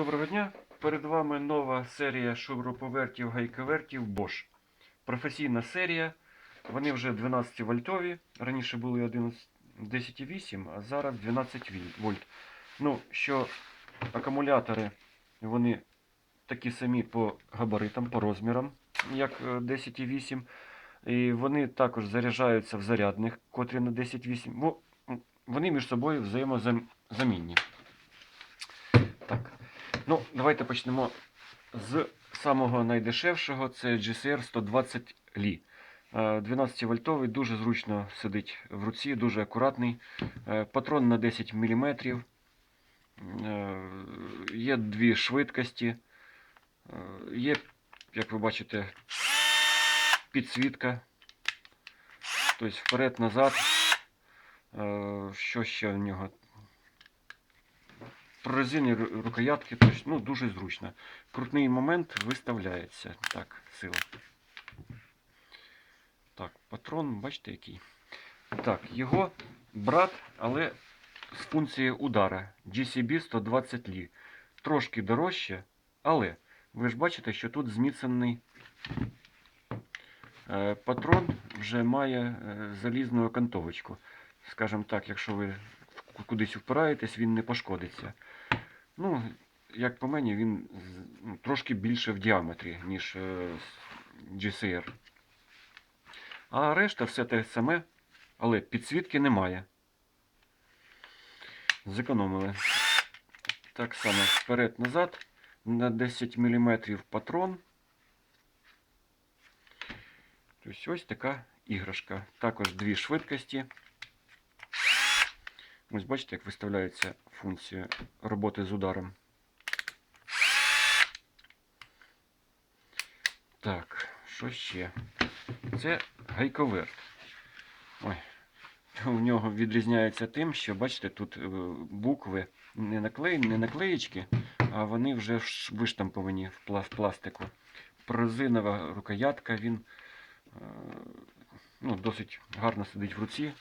Доброго дня! Перед вами нова серія шуруповертів гайковертів Bosch. Професійна серія. Вони вже 12 вольтові. Раніше були 11 10,8, а зараз 12 вольт. Ну, що акумулятори вони такі самі по габаритам, по розмірам, як е, 10,8. І вони також заряджаються в зарядних, котрі на 10,8. Бо вони між собою взаємозамінні. Ну, давайте почнемо з самого найдешевшого. Це GCR 120 Li. 12-вольтовий, дуже зручно сидить в руці, дуже акуратний. Е, Патрон на 10 мм. Є дві швидкості. Е, Є, як ви бачите, підсвітка. Тобто вперед-назад. Е, Що ще в нього? Прорезинні рукоятки, ну, дуже зручно. Крутний момент виставляється. Так, сила. Так, патрон, бачите який. Так, його брат, але з функцією удара GCB 120 Li. Трошки дорожче, але ви ж бачите, що тут зміцнений е, патрон вже має е, залізну окантовочку. Скажімо так, якщо ви кудись впираєтесь, він не пошкодиться. Ну, як по мені, він ну, трошки більше в діаметрі, ніж е, GCR. А решта все те саме, але підсвітки немає. Зекономили. Так само вперед-назад на 10 мм патрон. Тобто ось така іграшка. Також дві швидкості. Ось бачите, як виставляється функція роботи з ударом. Так, що ще? Це гайковерт. Ой. У нього відрізняється тим, що бачите, тут е, букви не, наклей, не наклеїчки, а вони вже виштамповані в, пластику. Прозинова рукоятка, він е, ну, досить гарно сидить в руці.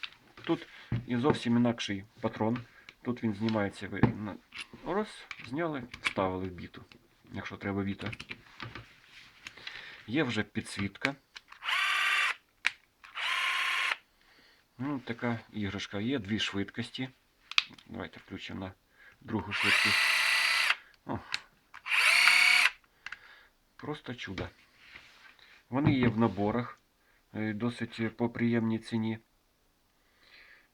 Тут і зовсім інакший патрон. Тут він знімається. Ви раз, зняли, вставили в біту, якщо треба біта. Є вже підсвітка. Ну, така іграшка. Є дві швидкості. Давайте включимо на другу швидкість. О. Просто чудо. Вони є в наборах, е, досить по приємній ціні.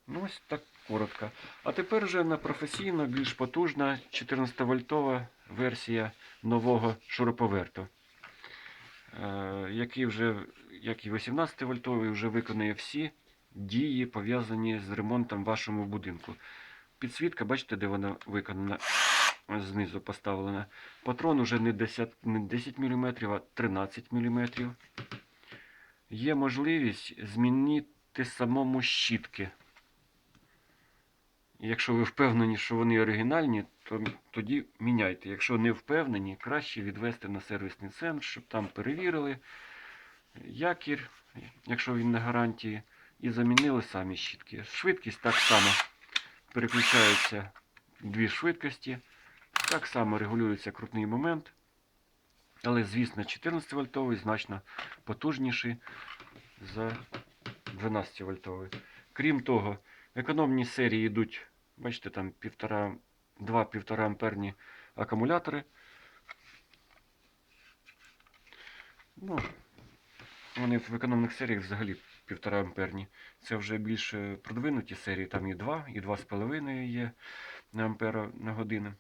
Ну, ось так коротко. А тепер вже на професійно більш потужна 14-вольтова версія нового шуруповерту, е, який вже, як і 18-вольтовий, вже виконує всі дії, пов'язані з ремонтом вашому будинку. Підсвітка, бачите, де вона виконана, знизу поставлена. Патрон уже не 10, не 10 мм, а 13 мм. Є можливість змінити самому щітки. Якщо ви впевнені, що вони оригінальні, то тоді міняйте. Якщо не впевнені, краще відвести на сервісний центр, щоб там перевірили якір, якщо він на гарантії, і замінили самі щітки. Швидкість так само переключаються дві швидкості, так само регулюється крутний момент. Але, звісно, 14 вольтовий значно потужніший за 12 вольтовий. Крім того, економні серії йдуть, бачите, там 1,5 2-1,5 амперні акумулятори. Ну, вони в економних серіях взагалі 1,5 амперні. Це вже більш е, продвинуті серії, там і 2, і 2,5 є на ампера на годину.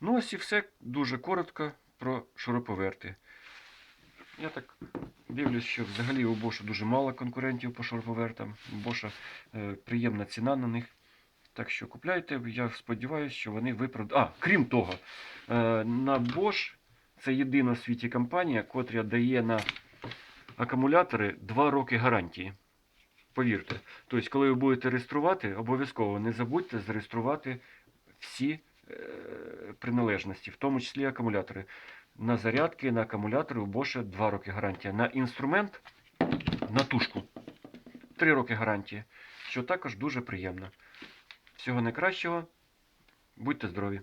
Ну, ось і все дуже коротко про шуруповерти. Я так дивлюсь, що взагалі у Боша дуже мало конкурентів по шуруповертам. У Боша е, приємна ціна на них. Так що купляйте, я сподіваюся, що вони виправдають. А, крім того, е, на Bosch це єдина в світі компанія, котра дає на акумулятори 2 роки гарантії. Повірте. Тобто, коли ви будете реєструвати, обов'язково не забудьте зареєструвати всі е, приналежності, в тому числі акумулятори. На зарядки, на акумулятори у Bosch 2 роки гарантія. На інструмент, на тушку 3 роки гарантії, що також дуже приємно. Всього найкращого. Будьте здорові!